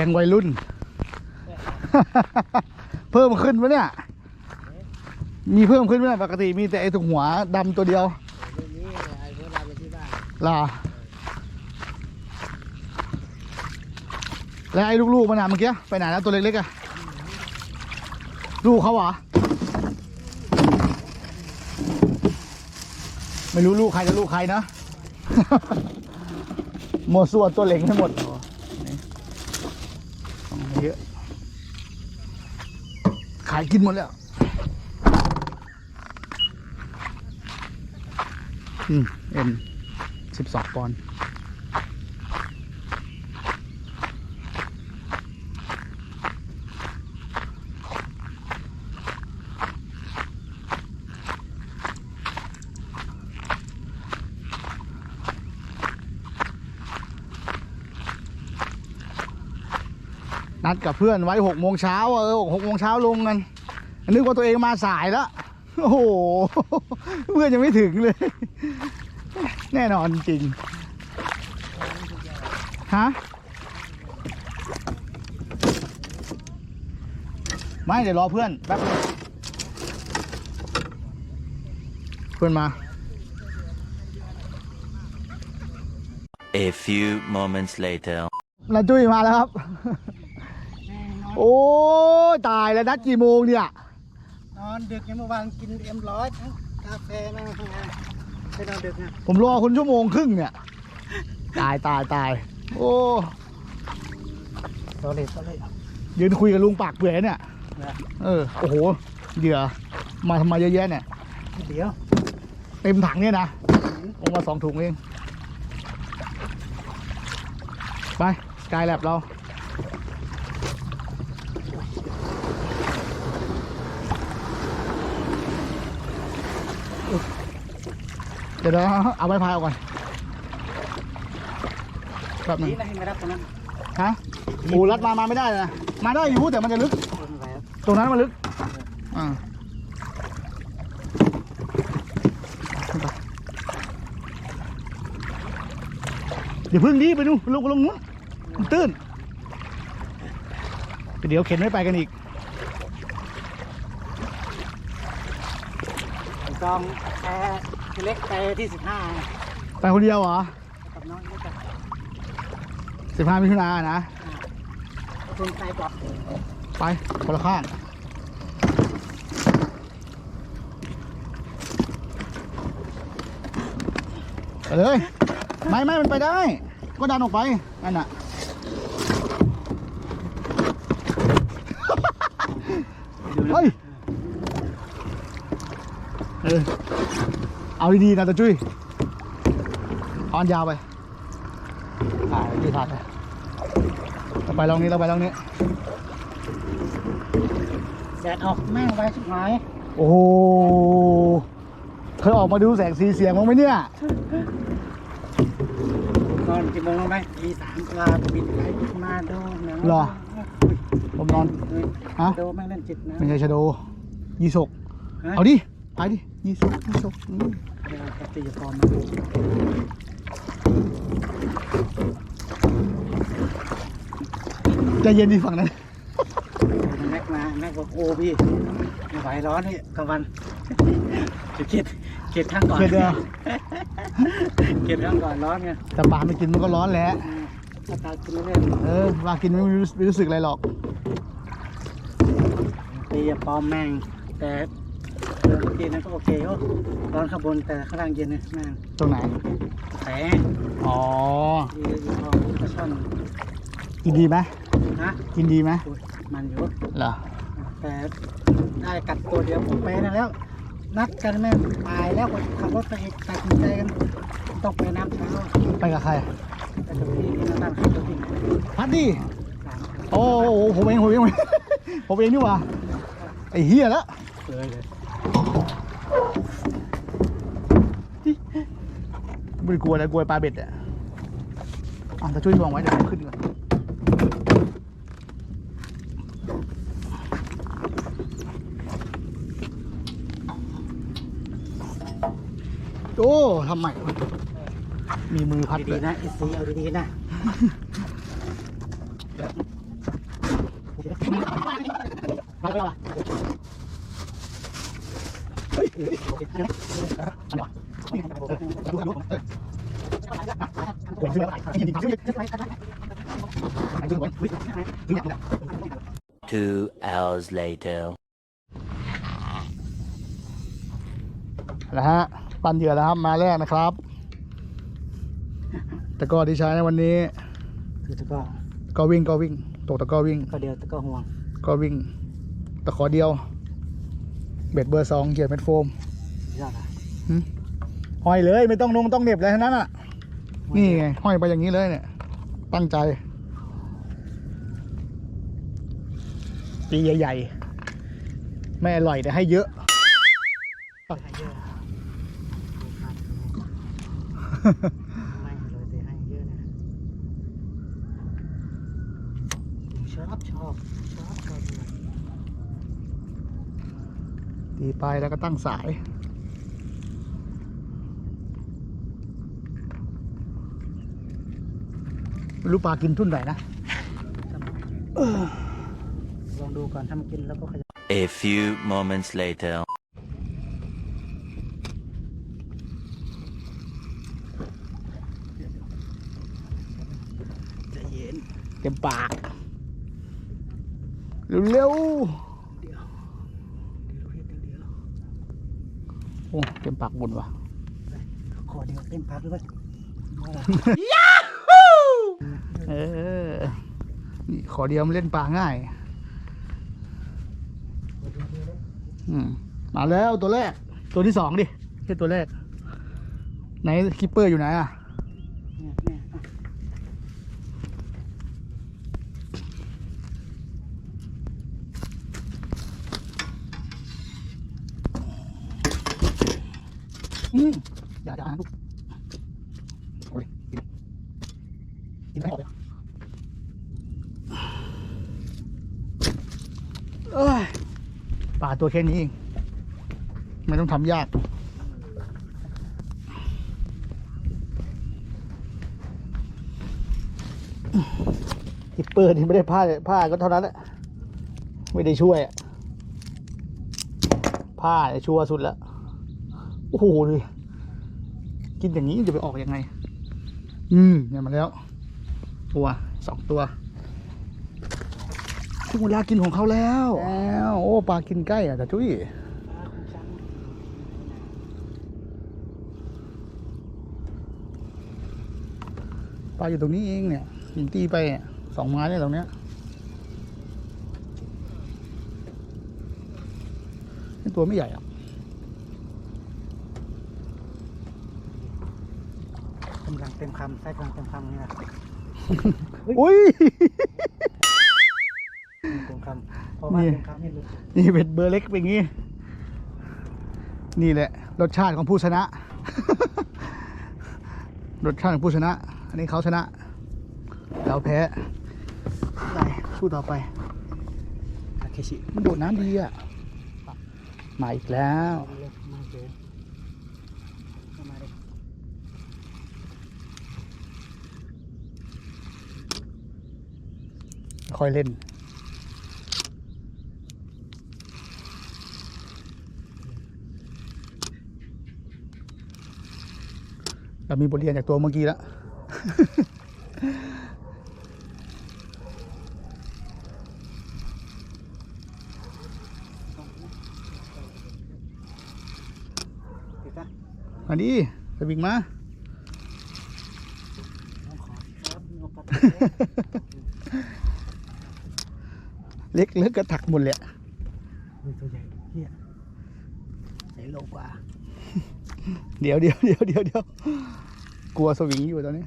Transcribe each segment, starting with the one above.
ก๊งวัยรุ่น เพิ่มขึ้นปะเนี่ย มีเพิ่มขึ้นไหมเนี่ยปกติมีแต่ไอ้ตรงหัวดำตัวเดียวเรื่องนี้ไอ้พวกเราไปที่บ้านล่ะแล้วไอ้ลูกๆมันน่ะเมื่อกี้ไปไหนแล้วตัวเล็กๆอะลูกเขาเหรอ ไม่รู้ลูกใครจะลูกใครนะ หมดส่วนตัวเล็กไม่หมดนี่ของเยอะ ขายกินหมดแล้ว อืม เอ็นสิบสองปอนด์ กับเพื่อนไว้หกโมงเช้าอะเออหกโมงเช้าลงกันนึกว่าตัวเองมาสายแล้วโอ้โหเพื่อนยังไม่ถึงเลย แน่นอนจริงฮะไม่เดี๋ยวรอเพื่อนแป๊บนึงเพื่อนมา A few moments later. นาจุ้ยมาแล้วครับ โอ้ยตายแล้วนัดกี่โมงเนี่ยนอนดึกเนี่ยเมื่อวานกินเอ็มร้อยทั้งกาแฟนั่งทำงานไปนอนดึกนะผมรอคุณชั่วโมงครึ่งเนี่ย ตายตายตายโอ้โซลิดโซลิดยืนคุยกับลุงปากเปื่อยเนี่ยนะเออโอ้โหเหยื่อมาทำไมเยอะแยะเนี่ยเดี๋ยวเต็มถังเนี่ยนะลงมาสองถุงเอง ไปสกายแลบเรา เดี๋ยวเราเอาไม้พายออกก่อนแป๊บหนึงนี่นะให้มารับตรงนั้นฮะโอ้รัดมามาไม่ได้เลยนะมาได้อยู่แต่มันจะลึกคนไปครับตรงนั้นมันลึกอ่าขึ้นไปเดี๋ยวพึ่งดีไปดูลงลงนู้นมันตื้นเดี๋ยวเข็นไม่ไปกันอีก ผมจองแอร์เล็กไปที่สิบห้าไปคนเดียวเหรอ กับน้องนี่กับสิบห้ามิถุนายนนะ คนไปก่อนไปคนละข้างไปเลย ไม่ไม่มันไปได้ ก็ดันออกไป นั่นน่ะ เฮ้ย เออ เอาดีๆนะตาจุ้ยออนยาวไปถ่ายที่ถ่ายไปเราไปลองนี้เราไปลองนี้แดดออกแม่งไว้ชิบหาย โอ้โหเคยออกมาดูแสงสีเสียงมั้างไหมเนี่ยนอนกี่โมงรู้ไหมตีสามกลาบินไปบินมาดูหนังหรอ ผมนอน ฮะ ดูแม่งเล่นจิตนะไม่ใช่ชะโดยี่สกฮะเอาดิ ไปดิยี่สกยี่สก อืมเดี๋ยวปฏิกรมาใจเย็นดีฝั่งนั้นแม็กมาแม็กบอกโอ้พี่ไม่ไหวร้อนนี่กลางวันจะเก็ดเก็ดข้างก่อนเดี๋ยวเดี๋ยวเก็ดข้างก่อนร้อนไงแต่ปลาไม่กินมันก็ร้อนแหละอืมถ้าตากินเรื่อยเออปลากินไม่รู้ไม่รู้สึกอะไรหรอกๆตีอย่าปลอมแม่งแต่ เดินกินนั้นก็โอเคก็ร้อนข้างบนแต่ข้างล่างเย็นนะแม่งตรงไหน แผลอ๋อ ดีอยู่พอปลาช่อนกินดีไหมนะกินดีไหมอุ๊ยมันอยู่ เหรอ แต่ได้กัดตัวเดียวผมไปนั่นแล้ว นัดกันแม่งตายแล้วขับรถไปอีกตัดสินใจกันต้องไปน้ำเช้าไปกับใคร แต่ตรงนี้นี่นั่นขับรถที่ไหนพัดดิ สามโอ้โหผมเองผมเอง ผมเองนี่หว่าไอ้เฮียแล้วเลยเลย ไม่ได้กลัวอะไรกลัวปลาเบ็ดอะอะแต่ช่วยทวงไว้เดี๋ยวผมขึ้นก่อนโอ้ทำไมวะมีมือพัดเลดียๆนะไอ้สีเอาดีๆนะมาไปละเฮ้ย Two hours later. นะฮะปันเหยื่อแล้วครับมาแรกนะครับ ตะกร้อที่ใช้ในวันนี้ คือตะกร้อก็วิ่งก็วิ่ง ตกตะกร้อวิ่ง ก็เดียวตะกร้อห่วง ก็วิ่ง ตะขอเดียว เบ็ดเบอร์สองเกียร์เม็ดโฟมยอดอะห้อยเลยไม่ต้องนงต้องเหน็บเลยทั้งนั้นอะ นี่ไงห้อยไปอย่างนี้เลยเนี่ย ตั้งใจปีใหญ่ๆ ไม่อร่อยแต่ให้เยอะให้เยอะ ไม่เลยแต่ให้เยอะนะชอบชอบชอบชอบตีไปแล้วก็ตั้งสาย ไม่รู้ปลากินทุ่นไหนนะ ลองดูก่อนถ้ามันกินแล้วก็ขยับ A few moments later. ใจเย็นเต็มปาก เร็วเดี๋ยวเดี๋ยวเดี๋ยวเดี๋ยวๆโอ้เต็มปากบุญว่ะ ขอเดียวเต็มพักเลย เออ นี่ขอเดียวมันเล่นปลาง่าย อืมมาแล้วตัวแรก ตัวที่สองดิแค่ตัวแรก ไหนคิปเปอร์อยู่ไหนอะเนี่ยเนี่ยอะอืมอย่าด่าลูกโอ้ยกินกิน ไม่ออกเลยเอ้ยปลาตัวแค่นี้เองไม่ต้องทำยาก ฮิปเปอร์นี่ไม่ได้ผ้าผ้าก็เท่านั้นแหละไม่ได้ช่วยอะผ้าเนี่ยชัวร์สุดแล้ว โอ้โหดูดิกินอย่างนี้จะไปออกยังไง อืมเนี่ยมาแล้ว ตัวสองตัวถึงเวลากินของเขาแล้วแล้วโอ้ปลากินใกล้อะแต่จุ้ยปลาอยู่ตรงนี้เองเนี่ยยิงตีไปอะสองไม้เนี่ยตรงเนี้ยนี่ตัวไม่ใหญ่อะกำลังเต็มคำใส่กำลังเต็มคำนี่แหละ อุ้ยเต็มคำเพราะว่านี่เต็มคำนี่หลุดนี่เป็นเบอร์เล็กเป็นอย่างนี้ นี่แหละ รสชาติของผู้ชนะ รสชาติของผู้ชนะ อันนี้เขาชนะ เราแพ้ไปสู้ต่อไปอาเคชิมันโดดน้ำดีอะ มาอีกแล้ว เอาเลยมาเจอเข้ามาเลย ค่อยเล่น เรามีบทเรียนจากตัวเมื่อกี้แล้วมาดิสวิงมา น้องขอครับน้องปัด เล็กเล็กก็ถักหมดเลยอะเฮ้ยตัวใหญ่เฮียใส่โลกว่า เดี๋ยวเดี๋ยวเดี๋ยวเดี๋ยวเดี๋ยวกลัวสวิงอยู่ตอนนี้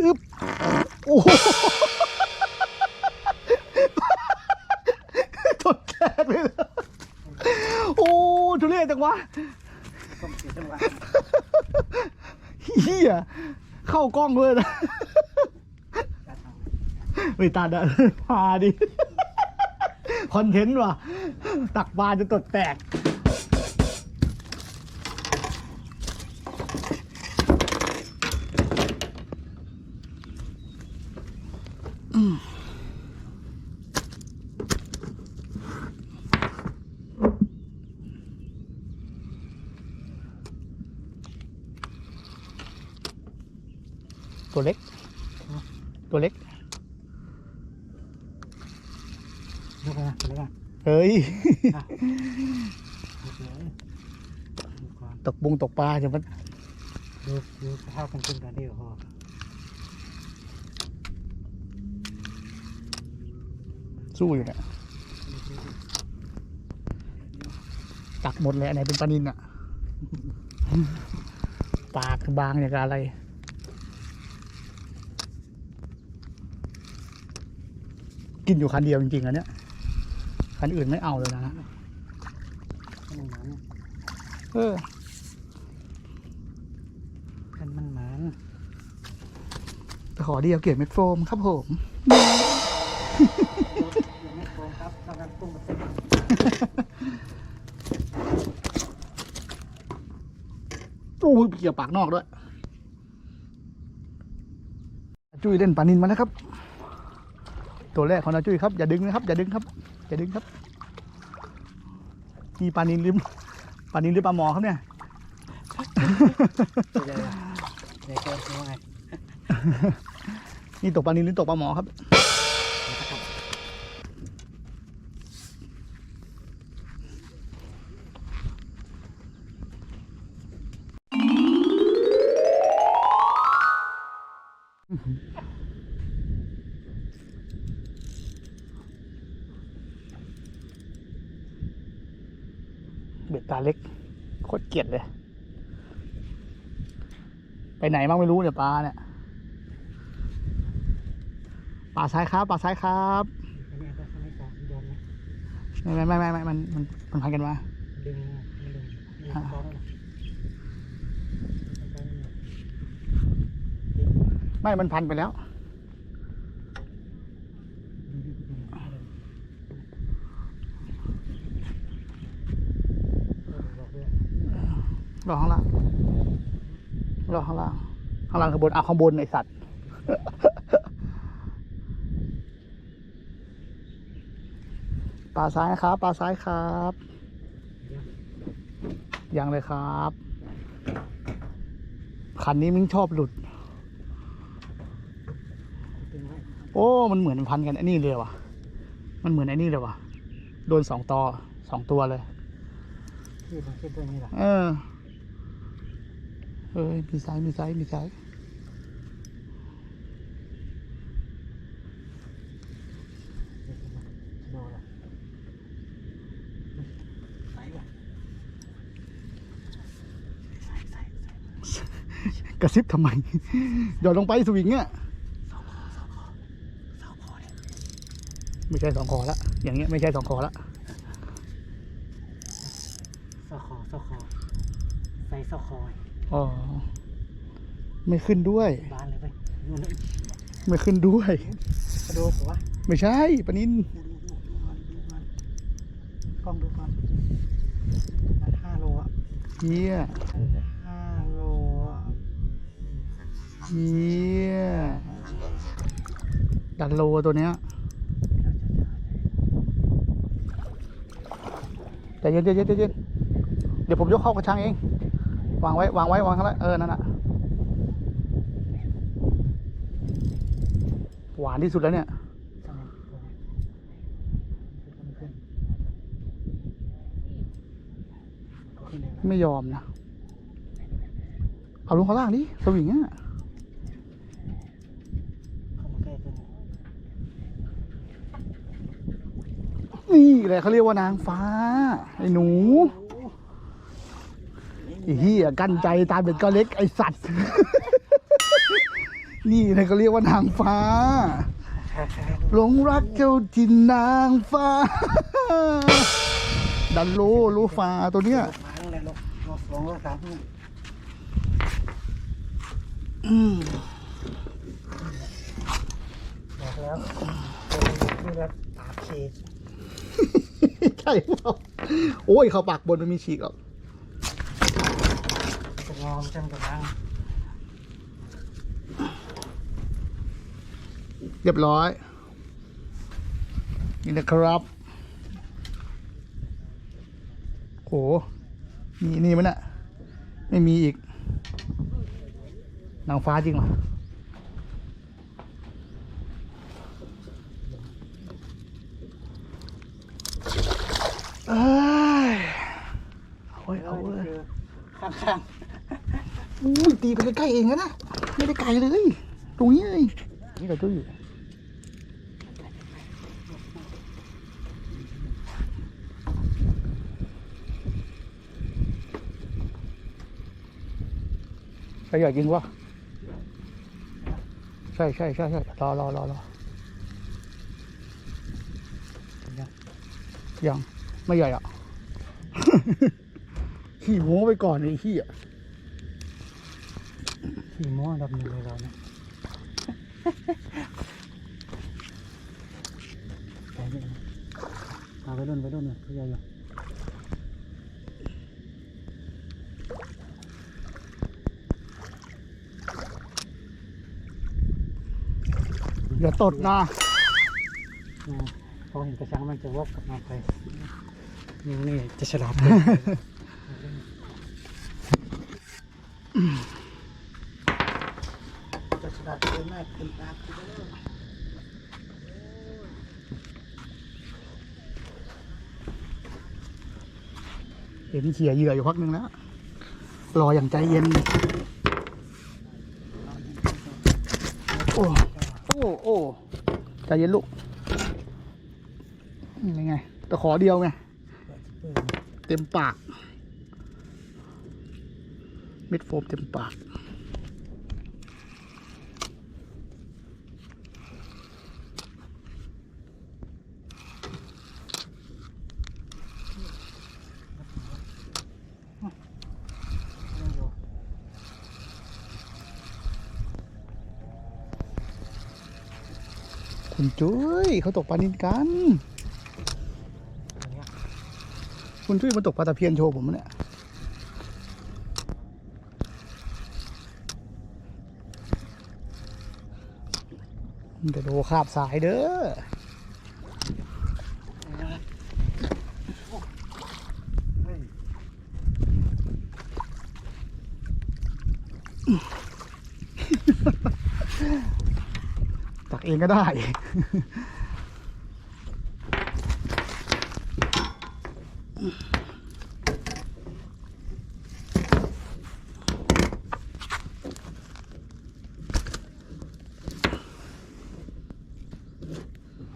อึ๊บโอ้โหตดแตกเลยเหรอโอ้ทุเรศจังวะต้องเสียจังหวะเฮีย เข้ากล้องเลยนะไม่ตัดอะมาดิ คอนเทนต์ว่ะ ตักปลาจะตดแตก อืมเล็ก ตัวเล็กดูกันนะดูกันเฮ้ยอะโอเคดูก่อนตกบุงตกปลาจะมันดูดูสภาพกันจริงก่อนเดียวพอสู้อยู่เนี่ยตักหมดเลยอันไหนเป็นปลานินอะปากคือบางอย่างกับอะไร กินอยู่คันเดียวจริงๆอันเนี้ยคันอื่นไม่เอาเลยนะขนมหมันเออกันมันหมันไปขอเดียวเกียรติเม็ดโฟมครับผมยังไม่โกงครับเรากันกุ้งมาเต็มโอ้ยเกี่ยวปากนอกด้วย จุ้ยเล่นปลานินมาแล้วครับ ตัวแรกของนาจุ้ยครับอย่าดึงนะครับอย่าดึงครับอย่าดึงครับมีปลานินหรือปลานินหรือปลาหมอครับเนี่ยเดี๋ยวเดี๋ยวเดี๋ยวเดี๋ยวไงนี่ตกปลานินหรือตกปลาหมอครับ กียดเลย ไปไหนบ้างไม่รู้เนี่ยปลาเนี่ยปลาซ้ายครับปลาซ้ายครับไม่ไม่ไม่ไม่ไม่มันมันมันพันกันมาดึงมันดึงไม่มันพันไปแล้ว รอข้างล่างรอข้างล่าง ข้างล่างข้างบนเอาข้างบนไอสัตว์ปลาซ้ายครับปลาซ้ายครับ ยังเลยครับ คันนี้มิ้งชอบหลุดดึงไว้โอ้ มันเหมือนพันกันไอ้นี่เลยว่ะ มันเหมือนไอ้นี่เลยว่ะ โดนสองตอสองตัวเลยที่มันคิดด้วยนี่แหละเออ เอ้ยมีไซส์มีไซส์มีไซส์ดูละไหนวะกระซิบทำไมหย่อนลงไปสวิงเนี่ยไม่ใช่สองคอละอย่างเงี้ยไม่ใช่สองคอละสอคอสอคอใส่สอคอย อ๋อ ไม่ขึ้นด้วย บานเลยไปนู่นเลยไม่ขึ้นด้วย กระโดดหัวไม่ใช่ปะนินดูดูดูดูมันดูมันกล้องดูมันมันห้าโลอะเฮียห้าโลอะเฮียดันโลตัวเนี้ยใจเย็นใจเย็นใจเย็นเดี๋ยวผมยกเข้ากระชังเอง วางไว้ วางไว้ วางข้างล่างเออ นั่นน่ะ หวานที่สุดแล้วเนี่ย ไม่ยอมนะ เอาลงข้างล่างดิสวิงอะนนี่แหละเขาเรียกว่านางฟ้า ไอ้หนู ไอ้เหี้ยกั้นใจตาเบ็ดก็เล็กไอสัตว์ นี่เลยเขาเรียกว่านางฟ้าหลงรักเจ้าที่นางฟ้า ดันโลโลฟ้าตัวเนี้ยมาตั้งแต่โลโลสองโลสามอืมบอกแล้วนี้คือแบบปากฉีกใช่เปล่าโอ้ยเขาปากบนมันมีฉีกหรอก ngon trong เรียบร้อย นี่นะครับโหมีนี่มั้ยน่ะ ไม่มีอีก นางฟ้าจริงหรอเอาเว้ยเอาเว้ยข้างๆ ตีไปใกล้ๆเองนะ ไม่ได้ไกลเลย ตรงนี้เลย นี่กับจุ้ยใครอยากกินวะใช่ใช่ใช่ใช่รอรอรอรอยัง ไม่ใหญ่อะ ขี่โม้ไปก่อนไอ้ขี้อะ ขี่ม้ออันดับหนึ่งเลยเราเนี่ยไปนี่นะพาไปรุ่นไปรุ่นเนี่ยพี่ใหญ่อยู่อย่าตดนะนะพอเห็นกระชังมันจะวอกกลับมาไปนี่นี่จะฉลาดเลย จะฉลาดเลยแม่เป็นตาคุณเลยเห็นเขี่ยเหยื่ออยู่พักหนึ่งแล้ว รออย่างใจเย็น โอ้ โอ้ โอ้ ใจเย็นลูกยังไง ตะขอเดียวไง เต็มปาก เม็ดโฟมเต็มปาก คุณจุ้ยเขาตกปลานินกันคุณจุ้ยมาตกปลาตะเพียนโชว์ผมเนี่ยจะโดคาบสายเด้อ องก็ได้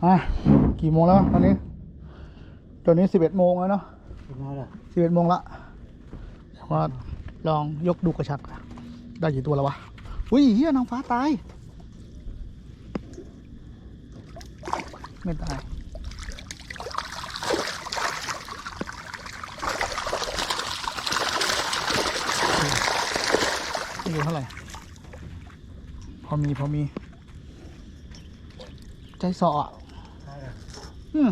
อะ กี่โมงแล้วตอนนี้ ตอนนี้สิบเอ็ดโมงแล้วเนาะเป็นไงล่ะสิบเอ็ดโมงละว่าลองยกดูกระชัก ได้กี่ตัวแล้ววะ อุ้ยเฮียนางฟ้าตาย ไม่ตายไม่รู้เท่าไหร่ พอมีพอมี ใจสออะใช่ล่ะอืม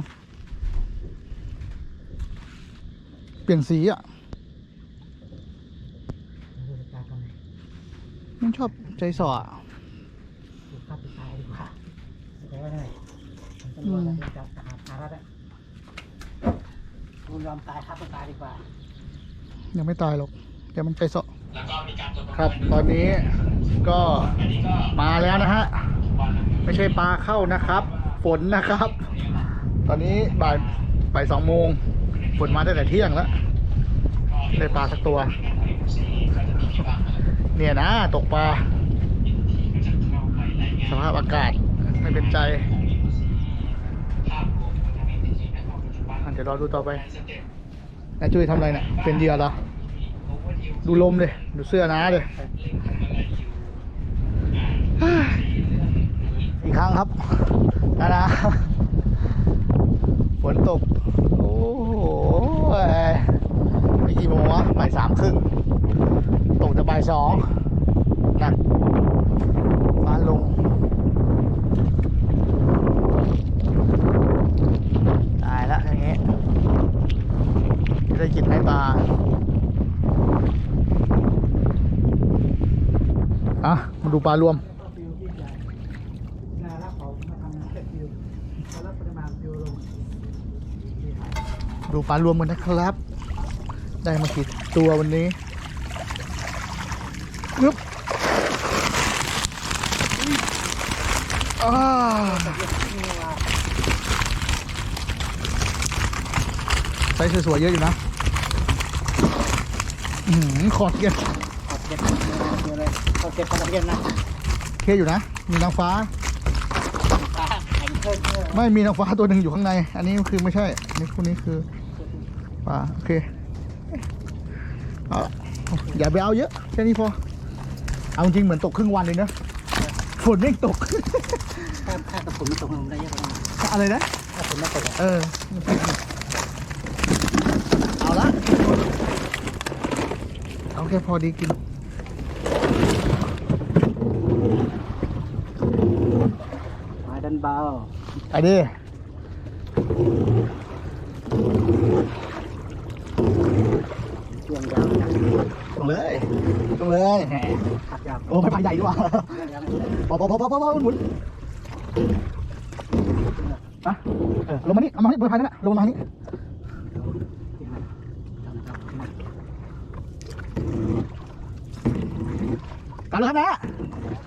เปลี่ยนสีอะดูตาทำไมมันชอบใจสออะ ดูภาพไปตายดีกว่าแต่ว่าไงมัน ตำรวจจะจับหาภาระอะคุณยอมตายฆ่าตัวตายดีกว่า ยังไม่ตายหรอกเดี๋ยวมันใจสอครับ ตอนนี้ก็มาแล้วนะฮะ ไม่ใช่ปลาเข้านะครับ ฝนนะครับ ตอนนี้บ่ายบ่ายสองโมงฝนมาตั้งแต่เที่ยงแล้วไม่ได้ปลาสักตัว เนี่ยนะ ตกปลา สภาพอากาศไม่เป็นใจ ดี๋ยวรอดูต่อไปนายจุ้ยทำอะไรเนี่ยเป็นเหยื่อเหรอดูลมเลย ดูเสื้อน้าเลยอีกครั้งครับนะนะฝนตก โอ้โหไม่กี่โมงวะบ่ายสามครึ่ง ตกจะบ่ายสองหนักฟ้าลง ตายแล้วอย่างงี้ กินไหมปลาอะมาดูปลารวมดูปลารวมกันนะครับ ได้มากี่ตัววันนี้นึบอ่าไซส์สวยๆเยอะอยู่นะ อือหือขอดเกียนขอบเย็นเจอเลยเขาเก็บปลาตะเพียนนะเคอยู่นะ มีนางฟ้าปลาแข็งเกินเลยไม่มีนางฟ้าตัวหนึ่งอยู่ข้างใน อันนี้คือไม่ใช่อันนี้คู่นี้คือปลาโอเคเอาละอย่าไปเอาเยอะแค่นี้พอ เอาจริงเหมือนตกครึ่งวันเลยนะฝนไม่ตก ถ้าถ้ากระสุนมันตกลงได้เยอะกว่านั้นอะไรนะกระสุนไม่ตกอะเออ เอาละเอา แค่พอดีกินไม้ดันเบาไปดิช่วงยาวนะลงเลยลงเลยแหมขัดยาวโอ้ไปไปใหญ่ดีกว่าช่วงยาวพอพอพอพอพอพอหมุนอะเออลงมานี่เอามานี่บนพายนั่นแหละลงมานี่กลับ เลยครับนะ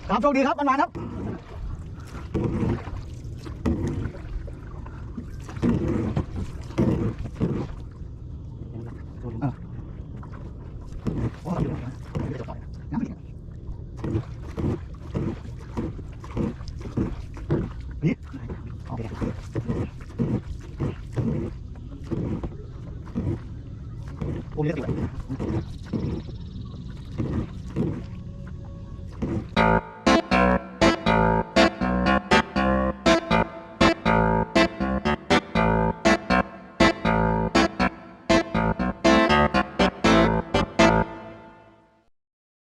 ครับโชคดีครับมันมาครับ